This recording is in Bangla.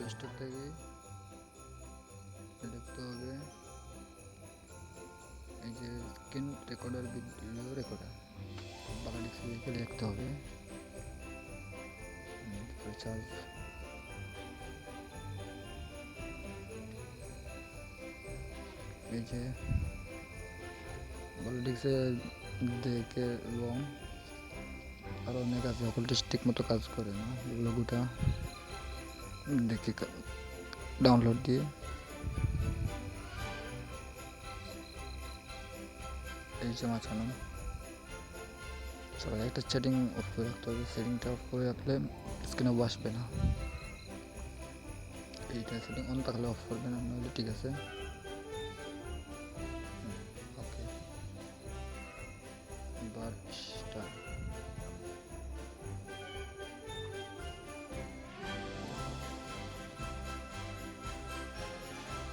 প্লে স্টোর থেকে দেখতে হবে। এই যে screen recorder video recorder Bangla ডিক্সিকে লিখতে হবে। চার্জ এই যে পলিটিক্সে দেখে এবং আরও অনেক আছে ওগুলো ঠিক মতো কাজ করে না, এগুলো গোটা। দেখে ডাউনলোড দিয়ে এই যে মাছানো সবাই একটা সেটিং অফ করে রাখতে হবে। সেটিংটা অফ করে রাখলে স্ক্রিনে বসবে না। এইটা সেটিং অন থাকলে অফ করবেন নাহলে ঠিক আছে।